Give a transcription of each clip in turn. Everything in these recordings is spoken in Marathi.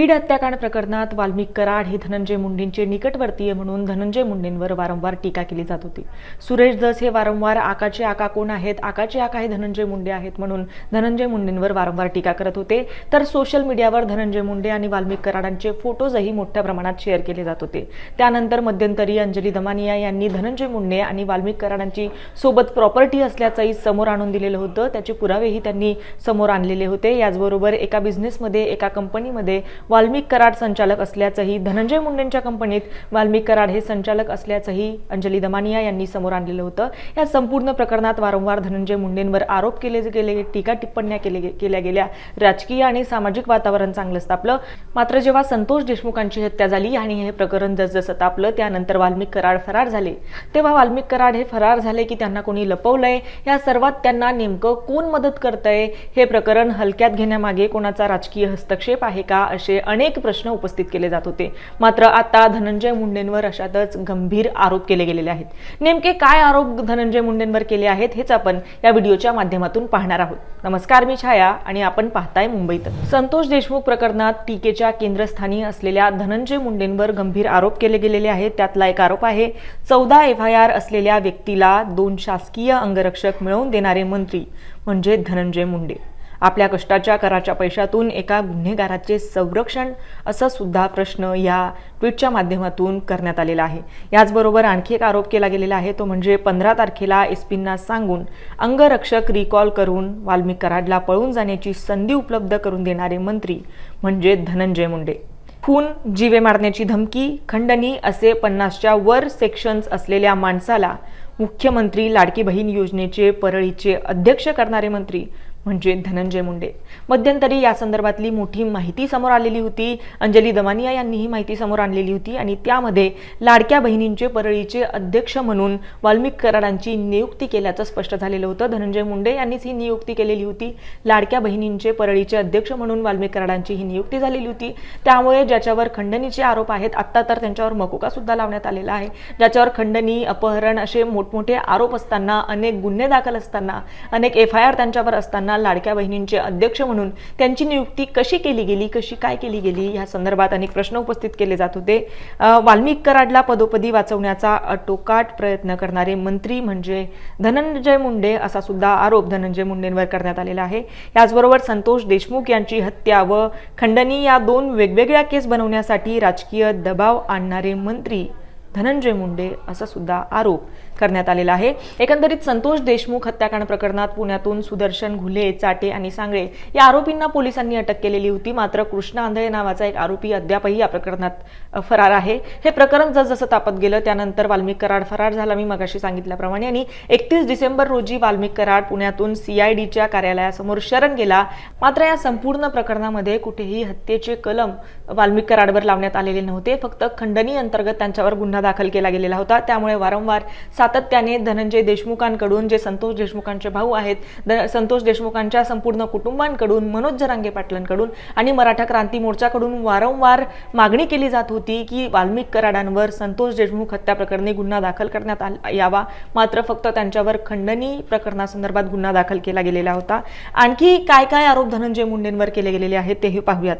बीड हत्याकांड प्रकरणात वाल्मिक कराड हे धनंजय मुंडेंचे निकटवर्तीय म्हणून धनंजय मुंडेंवर वारंवार टीका केली जात होती. सुरेश दस हे वारंवार आकाचे आका कोण आहेत? आकाचे आका हे धनंजय मुंडे आहेत म्हणून धनंजय मुंडेंवर वारंवार टीका करत होते. तर सोशल मीडियावर धनंजय मुंडे आणि वाल्मिक कराडांचे फोटोजही मोठ्या प्रमाणात शेअर केले जात होते. त्यानंतर मध्यंतरी अंजली दमानिया यांनी धनंजय मुंडे आणि वाल्मिक कराडांची सोबत प्रॉपर्टी असल्याचंही समोर आणून दिलेलं होतं. त्याचे पुरावेही त्यांनी समोर आणलेले होते. याचबरोबर एका बिझनेसमध्ये एका कंपनीमध्ये वाल्मिक कराड संचालक असल्याचंही धनंजय मुंडेंच्या कंपनीत वाल्मिक कराड हे संचालक असल्याचंही अंजली दमानिया यांनी समोर आणलेलं होतं. या संपूर्ण प्रकरणात वारंवार धनंजय मुंडेंवर आरोप केले गेले टीका टिप्पण्या केले केल्या गेल्या. राजकीय आणि सामाजिक वातावरण चांगलं तापलं. मात्र जेव्हा संतोष देशमुखांची हत्या झाली आणि हे प्रकरण जसजसं तापलं त्यानंतर वाल्मिक कराड फरार झाले. तेव्हा वाल्मिक कराड हे फरार झाले की त्यांना कोणी लपवलंय? या सर्वात त्यांना नेमकं कोण मदत करतंय? हे प्रकरण हलक्यात घेण्यामागे कोणाचा राजकीय हस्तक्षेप आहे का? असे अनेक प्रश्न उपस्थित केले जात होते. मात्र आता धनंजय मुंडेंवर अशातच गंभीर आरोप केले गेलेले आहेत. नेमके काय आरोप धनंजय मुंडेंवर केले आहेत हेच आपण या व्हिडिओच्या माध्यमातून पाहणार आहोत. नमस्कार मी छाया आणि आपण पाहताय मुंबईत. संतोष देशमुख प्रकरणात टीकेच्या केंद्रस्थानी असलेल्या धनंजय मुंडेंवर गंभीर आरोप केले गेलेले आहेत. त्यातला एक आरोप आहे चौदा एफ आय आर असलेल्या व्यक्तीला दोन शासकीय अंगरक्षक मिळवून देणारे मंत्री म्हणजे धनंजय मुंडे. आपल्या कष्टाच्या कराच्या पैशातून एका गुन्हेगाराचे संरक्षण असा सुद्धा प्रश्न या ट्विटच्या माध्यमातून करण्यात आलेला आहे. याचबरोबर आणखी एक आरोप केला गेलेला आहे. तो म्हणजे पंधरा तारखेला एस पींना सांगून अंगरक्षक रिकॉल करून वाल्मिक कराडला पळून जाण्याची संधी उपलब्ध करून देणारे मंत्री म्हणजे धनंजय मुंडे. खून जीवे मारण्याची धमकी खंडणी असे पन्नासच्या वर सेक्शन्स असलेल्या माणसाला मुख्यमंत्री लाडकी बहीण योजनेचे परळीचे अध्यक्ष करणारे मंत्री म्हणजे धनंजय मुंडे. मध्यंतरी या संदर्भातली मोठी माहिती समोर आलेली होती. अंजली दमानिया यांनी ही माहिती समोर आणलेली होती आणि त्यामध्ये लाडक्या बहिणींचे परळीचे अध्यक्ष म्हणून वाल्मिक कराडांची नियुक्ती केल्याचं स्पष्ट झालेलं होतं. धनंजय मुंडे यांनीच ही नियुक्ती केलेली होती. लाडक्या बहिणींचे परळीचे अध्यक्ष म्हणून वाल्मिक कराडांची ही नियुक्ती झालेली होती. त्यामुळे ज्याच्यावर खंडणीचे आरोप आहेत आत्ता तर त्यांच्यावर मकोका सुद्धा लावण्यात आलेला आहे. ज्याच्यावर खंडणी अपहरण असे मोठमोठे आरोप असताना अनेक गुन्हे दाखल असताना अनेक एफ आय आर त्यांच्यावर असताना लाडक्या बहिणींचे अध्यक्ष म्हणून त्यांची नियुक्ती कशी केली गेली कशी काय केली गेली या संदर्भात अनेक प्रश्न उपस्थित केले जात होते. वाल्मिक कराडला पदोपदी वाचवण्याचा अटोकाट प्रयत्न करणारे मंत्री म्हणजे धनंजय मुंडे असा सुद्धा आरोप धनंजय मुंडेंवर करण्यात आलेला आहे. याचबरोबर संतोष देशमुख यांची हत्या व खंडणी या दोन वेगवेगळ्या केस बनवण्यासाठी राजकीय दबाव आणणारे मंत्री धनंजय मुंडे असा सुद्धा आरोप करण्यात आलेला आहे. एकंदरीत संतोष देशमुख हत्याकांड प्रकरणात पुण्यातून सुदर्शन घुले चाटे आणि सांगळे या आरोपींना पोलिसांनी अटक केलेली होती. मात्र कृष्णा आंधळे नावाचा एक आरोपी अद्यापही या प्रकरणात फरार आहे. हे प्रकरण जसजसं तापत गेलं त्यानंतर वाल्मिक कराड फरार झाला. मी मगाशी सांगितल्याप्रमाणे आणि एकतीस डिसेंबर रोजी वाल्मिक कराड पुण्यातून सीआयडीच्या कार्यालयासमोर शरण गेला. मात्र या संपूर्ण प्रकरणामध्ये कुठेही हत्येचे कलम वाल्मिक कराडवर लावण्यात आलेले नव्हते. फक्त खंडणी अंतर्गत त्यांच्यावर गुन्हा दाखल केला गेलेला होता. त्यामुळे वारंवार सातत्याने धनंजय देशमुखांकडून जे संतोष देशमुखांचे भाऊ आहेत संतोष देशमुखांच्या संपूर्ण कुटुंबांकडून मनोज जरांगे पाटलांकडून आणि मराठा क्रांती मोर्चाकडून वारंवार मागणी केली जात होती की वाल्मिक कराडांवर संतोष देशमुख हत्या प्रकरणी गुन्हा दाखल करण्यात यावा. मात्र फक्त त्यांच्यावर खंडणी प्रकरणासंदर्भात गुन्हा दाखल केला गेलेला होता. आणखी काय काय आरोप धनंजय मुंडेंवर केले गेलेले आहेत तेही पाहूयात.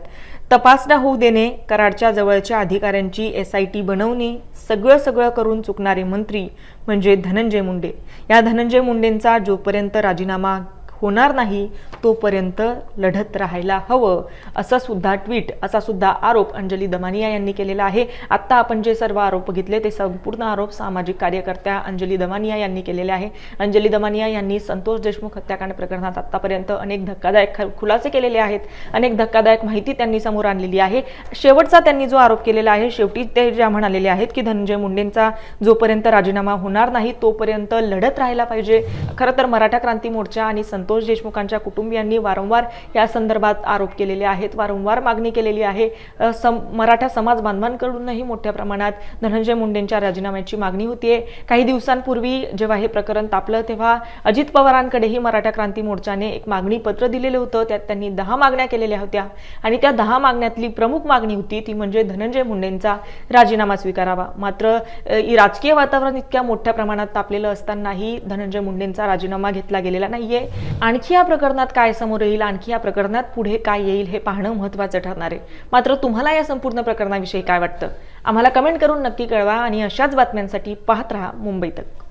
तपासण्या होऊ देणे कराडच्या जवळच्या अधिकाऱ्यांची एस आय टी बनवणे सगळं सगळं करून चुकणारे मंत्री म्हणजे धनंजय मुंडे. या धनंजय मुंडेंचा जोपर्यंत राजीनामा होणार नाही तोपर्यंत लढत राहायला हवं असं सुद्धा ट्विट असा सुद्धा आरोप अंजली दमानिया यांनी केलेला आहे. आत्ता आपण जे सर्व आरोप बघितले ते संपूर्ण आरोप सामाजिक कार्यकर्त्या अंजली दमानिया यांनी केलेले आहे. अंजली दमानिया यांनी संतोष देशमुख हत्याकांड प्रकरणात आत्तापर्यंत अनेक धक्कादायक ख- खुलासे केलेले आहेत. अनेक धक्कादायक माहिती त्यांनी समोर आणलेली आहे. शेवटचा त्यांनी जो आरोप केलेला आहे शेवटी ते ज्या म्हणालेले आहेत की धनंजय मुंडेंचा जोपर्यंत राजीनामा होणार नाही तोपर्यंत लढत राहायला पाहिजे. खरं तर मराठा क्रांती मोर्चा आणि संतोष देशमुखांच्या कुटुंबियांनी वारंवार या संदर्भात आरोप केलेले आहेत. वारंवार मागणी केलेली आहे. सम मराठा समाज बांधवांकडूनही मोठ्या प्रमाणात धनंजय मुंडेंच्या राजीनाम्याची मागणी होतीये. काही दिवसांपूर्वी जेव्हा हे प्रकरण तापलं तेव्हा अजित पवारांकडेही मराठा क्रांती मोर्चाने एक मागणी पत्र दिलेलं होतं. त्यात त्यांनी दहा मागण्या केलेल्या होत्या आणि त्या दहा मागण्यातली प्रमुख मागणी होती ती म्हणजे धनंजय मुंडेंचा राजीनामा स्वीकारावा. मात्र राजकीय वातावरण इतक्या मोठ्या प्रमाणात तापलेलं असतानाही धनंजय मुंडेंचा राजीनामा घेतला गेलेला नाहीये. आणखी या प्रकरणात काय समोर येईल? आणखी या प्रकरणात पुढे काय येईल? हे पाहणं महत्त्वाचं ठरणार आहे. मात्र तुम्हाला या संपूर्ण प्रकरणाविषयी काय वाटतं? आम्हाला कमेंट करून नक्की कळवा आणि अशाच बातम्यांसाठी पाहत राहा मुंबई तक.